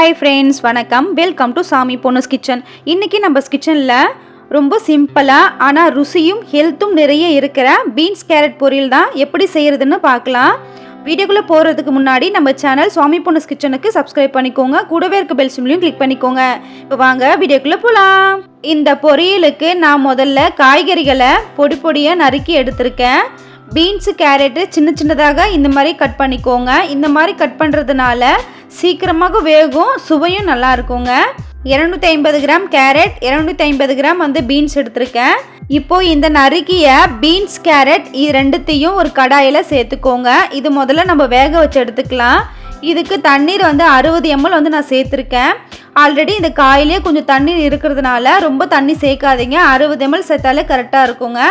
Hi friends வணக்கம். Welcome to Sami பொண்ணுஸ் kitchen இன்றைக்கி நம்ம கிச்சனில் ரொம்ப சிம்பிளாக ஆனால் ருசியும் ஹெல்த்தும் நிறைய இருக்கிற பீன்ஸ் கேரட் பொரியல் தான் எப்படி செய்கிறதுன்னு பார்க்கலாம். வீடியோக்குள்ளே போகிறதுக்கு முன்னாடி நம்ம சேனல் சுவாமி பொண்ணுஸ் கிச்சனுக்கு சப்ஸ்கிரைப் பண்ணிக்கோங்க. கூடவே இருக்க பெல் சிம்லையும் கிளிக் பண்ணிக்கோங்க. இப்போ வாங்க வீடியோக்குள்ளே போகலாம் இந்த பொரியலுக்கு நான் முதல்ல காய்கறிகளை பொடி பொடியாக நறுக்கி எடுத்திருக்கேன். பீன்ஸு கேரட்டு சின்ன சின்னதாக இந்த மாதிரி கட் பண்ணிக்கோங்க. இந்த மாதிரி கட் பண்ணுறதுனால சீக்கிரமாக வேகும் சுவையும் நல்லா இருக்குங்க. இரநூத்தி ஐம்பது கிராம் கேரட் இரநூத்தி ஐம்பது கிராம் வந்து பீன்ஸ் எடுத்திருக்கேன். இப்போ இந்த நறுக்கிய பீன்ஸ் கேரட் இது ரெண்டுத்தையும் ஒரு கடாயில் சேர்த்துக்கோங்க. இது முதல்ல நம்ம வேக வச்சு எடுத்துக்கலாம். இதுக்கு தண்ணீர் வந்து அறுபது எம்எல் வந்து நான் சேர்த்துருக்கேன். ஆல்ரெடி இந்த காயிலே கொஞ்சம் தண்ணீர் இருக்கிறதுனால ரொம்ப தண்ணி சேர்க்காதீங்க. அறுபது எம்எல் சேர்த்தாலே கரெக்டாக இருக்குங்க.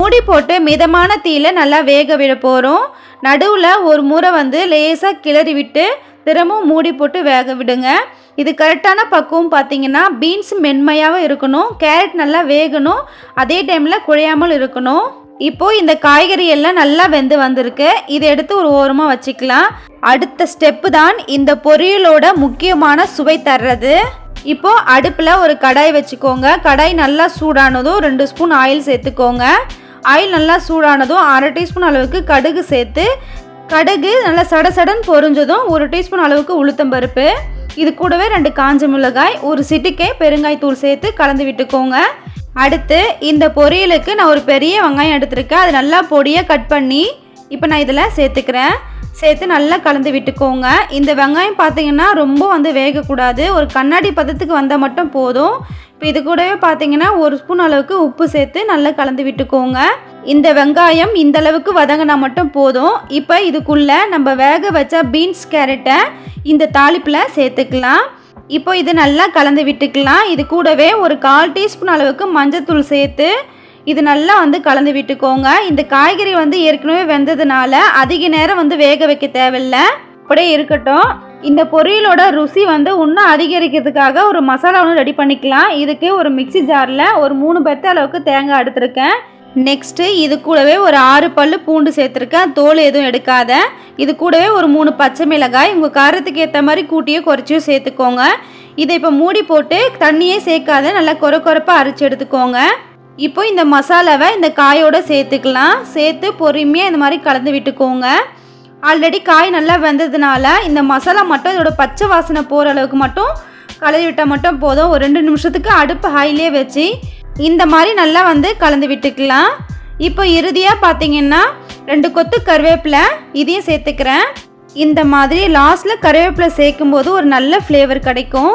மூடி போட்டு மிதமான தீயில் நல்லா வேக விட போகிறோம் நடுவில் ஒரு முறை வந்து லேசாக கிளறி விட்டு திரும்பவும் மூடி போட்டு வேக விடுங்க. இது கரெக்டான பக்குவம் பார்த்தீங்கன்னா பீன்ஸ் மென்மையாகவும் இருக்கணும். கேரட் நல்லா வேகணும். அதே டைமில் குழையாமல் இருக்கணும். இப்போ இந்த காய்கறி எல்லாம் நல்லா வெந்து வந்திருக்கு. இதை எடுத்து ஒரு ஓரமாக வச்சுக்கலாம். அடுத்த ஸ்டெப்பு தான் இந்த பொரியலோட முக்கியமான சுவை தர்றது. இப்போ அடுப்பில் ஒரு கடாய் வச்சுக்கோங்க. கடாய் நல்லா சூடானதும் ரெண்டு ஸ்பூன் ஆயில் சேர்த்துக்கோங்க. ஆயில் நல்லா சூடானதும் அரை டீஸ்பூன் அளவுக்கு கடுகு சேர்த்து கடுகு நல்லா சட சடன் பொரிஞ்சதும் ஒரு டீஸ்பூன் அளவுக்கு உளுத்தம்பருப்பு இது கூடவே ரெண்டு காஞ்ச மிளகாய் ஒரு சிட்டிக்கை பெருங்காய் தூள் சேர்த்து கலந்து விட்டுக்கோங்க. அடுத்து இந்த பொரியலுக்கு நான் ஒரு பெரிய வெங்காயம் எடுத்திருக்கேன். அது நல்லா பொடியாக கட் பண்ணி இப்போ நான் இதில் சேர்த்துக்கிறேன். சேர்த்து நல்லா கலந்து விட்டுக்கோங்க. இந்த வெங்காயம் பார்த்தீங்கன்னா ரொம்ப வந்து வேகக்கூடாது. ஒரு கண்ணாடி பதத்துக்கு வந்தால் மட்டும் போதும். இப்போ இது கூடவே பார்த்தீங்கன்னா ஒரு ஸ்பூன் அளவுக்கு உப்பு சேர்த்து நல்லா கலந்து விட்டுக்கோங்க. இந்த வெங்காயம் இந்த அளவுக்கு வதங்கினா மட்டும் போதும். இப்போ இதுக்குள்ளே நம்ம வேக வச்ச பீன்ஸ் கேரட்டை இந்த தாளிப்பில் சேர்த்துக்கலாம். இப்போ இது நல்லா கலந்து விட்டுக்கலாம். இது கூடவே ஒரு கால் டீஸ்பூன் அளவுக்கு மஞ்சத்தூள் சேர்த்து இது நல்லா வந்து கலந்து விட்டுக்கோங்க. இந்த காய்கறி வந்து ஏற்கனவே வெந்ததுனால அதிக நேரம் வந்து வேக வைக்க தேவையில்லை. அப்படியே இருக்கட்டும். இந்த பொரியலோட ருசி வந்து இன்னும் அதிகரிக்கிறதுக்காக ஒரு மசாலா ஒன்று ரெடி பண்ணிக்கலாம். இதுக்கு ஒரு மிக்சி ஜாரில் ஒரு மூணு பத்து அளவுக்கு தேங்காய் எடுத்திருக்கேன். நெக்ஸ்ட்டு இது கூடவே ஒரு ஆறு பல்லு பூண்டு சேர்த்துருக்கேன். தோல் எதுவும் எடுக்காத. இது கூடவே ஒரு மூணு பச்சை மிளகாய் உங்கள் காரத்துக்கு ஏற்ற மாதிரி கூட்டியோ குறைச்சியோ சேர்த்துக்கோங்க. இதை இப்போ மூடி போட்டு தண்ணியே சேர்க்காத நல்லா குறை குறைப்பாக அரைச்சி எடுத்துக்கோங்க. இப்போ இந்த மசாலாவை இந்த காயோடு சேர்த்துக்கலாம். சேர்த்து பொறுமையாக இந்த மாதிரி கலந்து விட்டுக்கோங்க. ஆல்ரெடி காய் நல்லா வெந்ததுனால இந்த மசாலா மட்டும் இதோட பச்சை வாசனை போகிற அளவுக்கு மட்டும் கலந்து விட்டால் மட்டும் போதும். ஒரு ரெண்டு நிமிஷத்துக்கு அடுப்பு ஹைலே வச்சு இந்த மாதிரி நல்லா வந்து கலந்து விட்டுக்கலாம். இப்போ இறுதியாக பார்த்தீங்கன்னா ரெண்டு கொத்து கருவேப்பிலை இதையும் சேர்த்துக்கிறேன். இந்த மாதிரி லாஸ்ட்டில் கருவேப்பிலை சேர்க்கும்போது ஒரு நல்ல ஃப்ளேவர் கிடைக்கும்.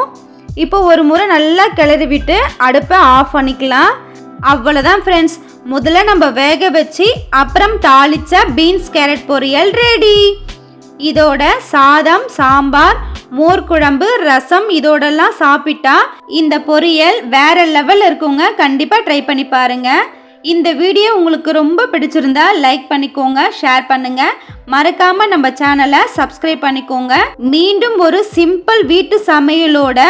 இப்போ ஒரு முறை நல்லா கிளறி விட்டு அடுப்பை ஆஃப் பண்ணிக்கலாம். அவ்வளோதான் ஃப்ரெண்ட்ஸ் முதல்ல நம்ம வேக வச்சு அப்புறம் தாளிச்ச பீன்ஸ் கேரட் பொரியல் ரெடி இதோட சாதம் சாம்பார் மோர் குழம்பு ரசம் இதோடெல்லாம் சாப்பிட்டா இந்த பொரியல் வேற லெவல் இருக்குங்க. கண்டிப்பாக ட்ரை பண்ணி பாருங்க. இந்த வீடியோ உங்களுக்கு ரொம்ப பிடிச்சிருந்தா லைக் பண்ணிக்கோங்க ஷேர் பண்ணுங்க. மறக்காம நம்ம சேனலை சப்ஸ்கிரைப் பண்ணிக்கோங்க. மீண்டும் ஒரு சிம்பிள் வீட்டு சமையலோட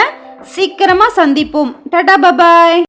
சீக்கிரமா சந்திப்போம். டடா பபாய்